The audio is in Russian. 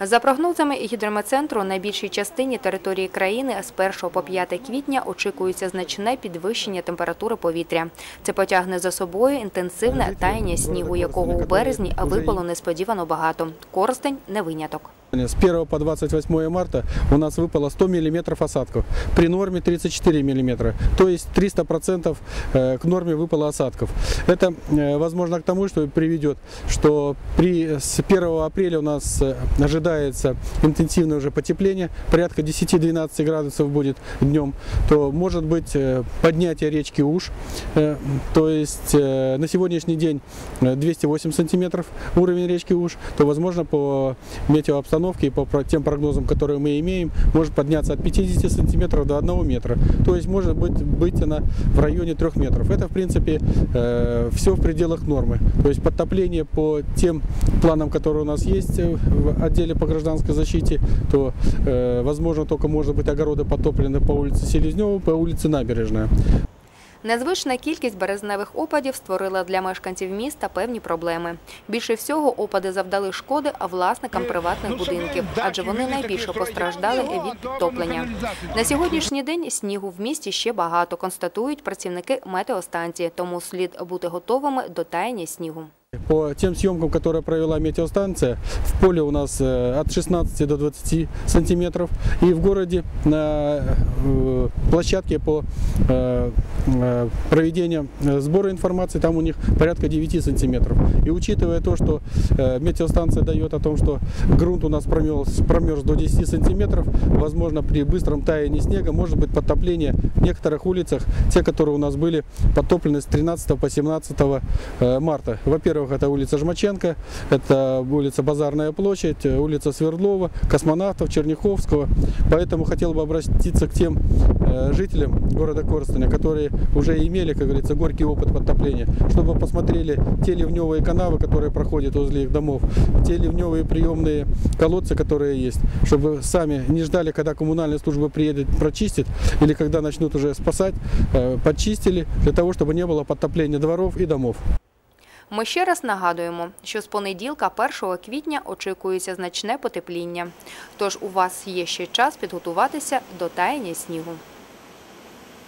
За прогнозами гідрометцентру, на більшій частині території країни з 1 по 5 квітня очікується значне підвищення температури повітря. Це потягне за собою інтенсивне таяння снігу, якого у березні випало несподівано багато. Коростень – не виняток. С 1 по 28 марта у нас выпало 100 миллиметров осадков, при норме 34 миллиметра, то есть 300% э, к норме выпало осадков. Это э, возможно к тому, что приведет, что при, с 1 апреля у нас э, ожидается интенсивное уже потепление, порядка 10-12 градусов будет днем, то может быть поднятие речки Уж, то есть на сегодняшний день э, 208 сантиметров уровень речки Уж, то возможно по метеообстановке и по тем прогнозам, которые мы имеем, может подняться от 50 сантиметров до 1 метра. То есть может быть, быть она в районе 3 метров. Это в принципе все в пределах нормы. То есть подтопление по тем планам, которые у нас есть э, в отделе по гражданской защите, то э, возможно только может быть огороды потоплены по улице Селезнева, по улице Набережная. Незвична кількість березневих опадів створила для мешканців міста певні проблеми. Більше всього опади завдали шкоди власникам приватних будинків, адже вони найбільше постраждали від підтоплення. На сьогоднішній день снігу в місті ще багато, констатують працівники метеостанції, тому слід бути готовими до таяння снігу. По тем съемкам, которые провела метеостанция, в поле у нас э, от 16 до 20 сантиметров. И в городе на э, площадке по э, проведению сбора информации, там у них порядка 9 сантиметров. И учитывая то, что метеостанция дает о том, что грунт у нас промерз, промерз до 10 сантиметров, возможно, при быстром таянии снега может быть подтопление в некоторых улицах, те, которые у нас были подтоплены с 13 по 17 э, марта. Во-первых, это улица Жмаченко, это улица Базарная площадь, э, улица Свердлова, Космонавтов, Черняховского. Поэтому хотел бы обратиться к тем э, жителям города Коростеня, которые уже имели, как говорится, горький опыт подтопления, чтобы посмотрели те ливневые канавы, которые проходят возле их домов, те ливневые приемные колодцы, которые есть, чтобы сами не ждали, когда коммунальная служба приедет, прочистит, или когда начнут уже спасать, э, подчистили, для того, чтобы не было подтопления дворов и домов. Ми ще раз нагадуємо, що з понеділка, 1 квітня, очікується значне потепління. Тож у вас є ще час підготуватися до таяння снігу.